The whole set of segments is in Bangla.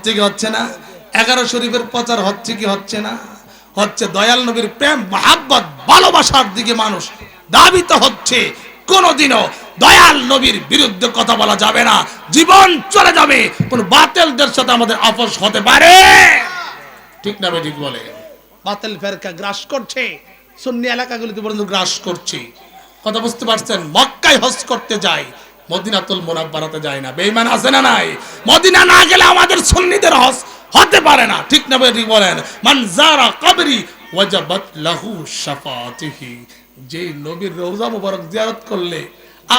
হচ্ছে কি হচ্ছে না। এগারো শরীফের প্রচার হচ্ছে কি হচ্ছে না? হচ্ছে দয়াল নবীর প্রেম, মহাব্বত, ভালোবাসার দিকে মানুষ দাবিত হচ্ছে। কোনোদিনও দয়াল নবীর বিরুদ্ধে কথা বলা যাবে না। জীবন চলে যাবে। কোন বাতিলদের সাথে আমাদের আপোষ হতে পারে। ঠিক না ঠিক বলে? বাতিল ফেরকা গ্রাস করছে। সুন্নি এলাকাগুলিতে পর্যন্ত গ্রাস করছে। কথা বুঝতে পারছেন? মক্কায় হজ করতে যায়। মদিনাতুল মোনাব্বারাতে যায় না। বেঈমান আছে না নাই? মদিনা না গেলে আমাদের সুন্নিদের হজ হতে পারে না। ঠিক না ঠিক বলেন? মান জারা কবরি ওয়াজাবাত লাহু শাফাতিহি যে নবীর রওজা মুবারক জিয়ারত করলে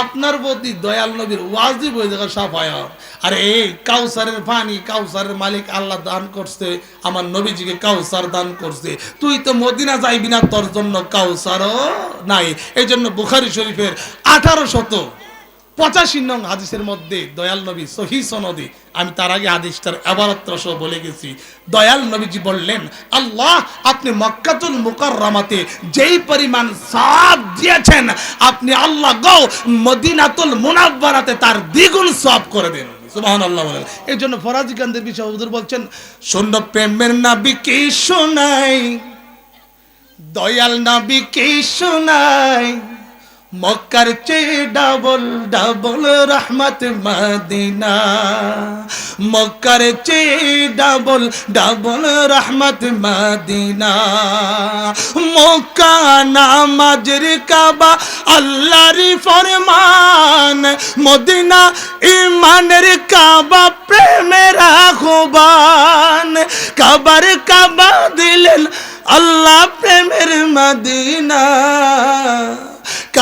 আপনার প্রতি দয়াল নবীর ওয়াজিব হয়ে যাবে সাফায়াত আরে এই কাউসারের পানি কাউসারের মালিক আল্লাহ দান করছে, আমার নবীজিকে কাউসার দান করছে। তুই তো মদিনা যাইবি না, তোর জন্য কাউসারও নাই। এই জন্য বুখারি শরীফের আঠারো শত পঁচাশি নং হাদিসের মধ্যে দয়াল নবী সহি সনদে, আমি তার আগে হাদিসটার আবারত সহ বলে গেছি। দয়াল নবীজি বললেন, আল্লাহ, আপনি মক্কাতুল মুকাররামাতে যেই পরিমাণ সওয়াব দিয়েছেন, আপনি আল্লাহ গো মদিনাতুল মুনাব্বারাতে তার দ্বিগুণ সওয়াব করে দেন। বলেন। এই জন্য ফরাজি কান্দের বিষয় বলছেন শূন্য প্রেমের নাবি কি শোনাই দয়াল নাবি কি শোনাই মক্কার চেয়ে ডাবল ডাবল রহমত মদিনা। মক্কার চেয়ে ডাবল ডাবল রহমত মদিনা। মক্কা নামাজের কাবা আল্লাহর ফরমান। মদিনা ইমানের কাবা প্রেমের আহ্বান। কাবার কাবা দিলেন আল্লাহ প্রেমের মদিনা।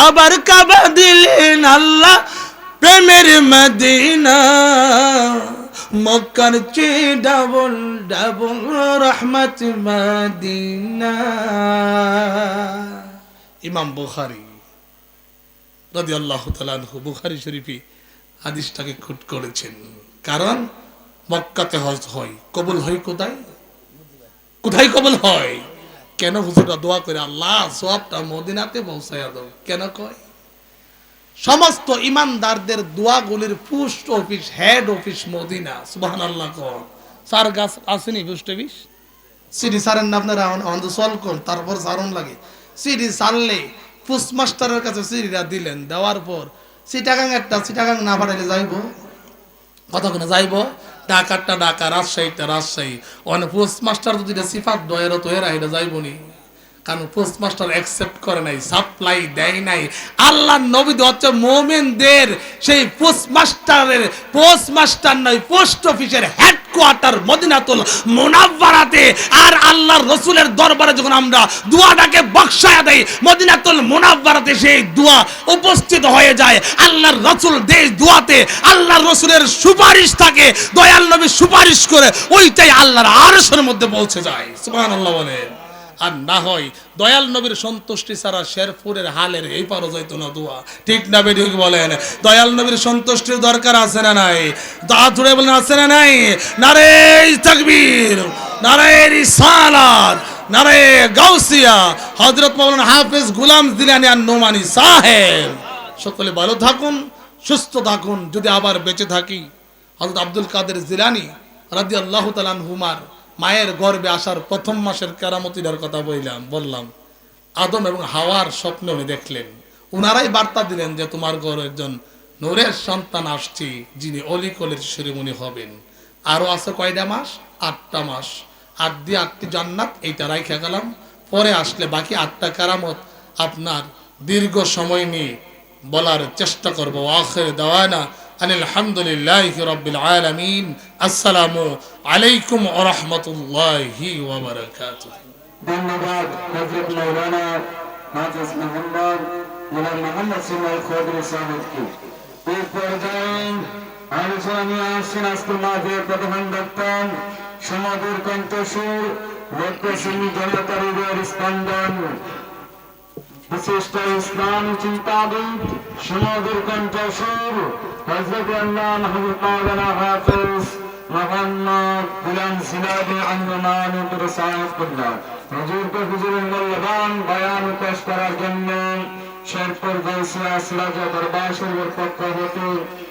কাবার কাবা দিলেন আল্লাহ, প্রেমের মদিনা। মক্কার চে ডাবল ডাবল রহমত মদিনা। ইমাম বুখারি রাদি আল্লাহ তালু বুখারি শরীফি হাদিসটাকে খুট করেছেন। কারণ মক্কাতে হজ হয়। কবুল হয় কোথায়? কোথায় কবুল হয়? কেন হুজুরা দোয়া করে? আল্লাহ সবটা মদিনাতে পৌঁছাইয়া দাও। কেন কয়? সমস্ত ইমানদারদের দোয়াগুলির post office, head office Medina. সুবাহান আল্লাহ কর। সার গাছ আসেনি পোস্ট অফিস? সিডি সারেন না আপনারা আমাদের সল কোন তারপর সারণ লাগে। সিডি সারলে পোস্ট মাস্টারের কাছে সিডিটা দিলেন, দেওয়ার পর সিটাগাং একটা, সিটাগাং না পাঠাইলে যাইব? কতক্ষণে যাইব? ঢাকারটা ঢাকা রাজশাহীটা রাজশাহী। অনেক পোস্ট মাস্টার যদি সিফাত দয়ের তো এরা এটা যাইব নি। কারণ পোস্ট মাস্টার অ্যাকসেপ্ট করে নাই সাপ্লাই দেয় নাই। আল্লাহ নবী হচ্ছে মোমেনদের, সেই পোস্ট মাস্টারের পোস্ট মাস্টার নয়, পোস্ট অফিসের হেডকোয়ার্টার মদিনাতুল মোনাব্বারাতে আর আল্লাহর রসুলের দরবারে যখন আমরা দোয়াটাকে বক্সায় মদিনাতুল সেই দোয়া উপস্থিত হয়ে যায়। আল্লাহর রসুল দেশ দোয়াতে, আল্লাহর রসুলের সুপারিশ থাকে, দয়াল নবী সুপারিশ করে, ওইটাই আল্লাহর মধ্যে যায়। আর না হয়, দয়াল নবীর সন্তুষ্টি ছাড়া শেরপুরের হালের এই পারো যাইতো না দোয়া। ঠিক না বলেন? দয়াল নবীর সন্তুষ্টির দরকার আছে না নাই? দা বলেন, আছে না নাই? নারে তাকবীর নারে রিসালাত নারে গাউসিয়া হজরত মাওলানা হাফেজ গুলাম দিলানি আর নোমানি সাহেব। সকলে ভালো থাকুন, সুস্থ থাকুন, যদি আবার বেঁচে থাকি, হযরত আব্দুল কাদের জিলানি রাদিয়াল্লাহু তালান হুমার মায়ের গর্ভে আসার প্রথম মাসের কেরামতিটার কথা বললাম বললাম, আদম এবং হাওয়ার স্বপ্ন উনি দেখলেন। উনারাই বার্তা দিলেন যে তোমার ঘর একজন নূরের সন্তান আসছে, যিনি অলিকলের শিরোমণি হবেন। আরও আছে কয়টা মাস? আটটা মাস। আট দিয়ে আটটি জান্নাত, এইটা রাইখা গেলাম। পরে আসলে বাকি আটটা কারামত আপনার দীর্ঘ সময় নিয়ে বলার চেষ্টা করব। আখের দেওয়ানা আলহামদুলিল্লাহ রব্বিল আলামিন। আসসালামু আলাইকুম ওয়া রাহমাতুল্লাহি ধন্যবাদ হজরত মৌলানা হাফিজ মোহাম্মদ গোলাম মোহাম্মদ সিমাল খোদরি সাহেবকে। এই পর্যায়ে আলোচনা নিয়ে আসছেন আজকের প্রধান বক্তব্য সমাজের কণ্ঠসুর লক্ষ্যশ্রেণী জনতার হৃদয়ের স্পন্দন। বিশিষ্ট ইসলাম চিন্তাবিদ সমাজের কণ্ঠসুর হজরত আল্লাহ মাহমুদ মাওলানা হাফিজ মোহাম্মদ গুলাম সিনাদি আন্দোলন সাহেব কুল্লা হুজুরকে হুজুরের মূল্যবান বয়ান পেশ করার জন্য শেরপুর গৌসিয়া সিরাজ দরবার শরীফের পক্ষ হতে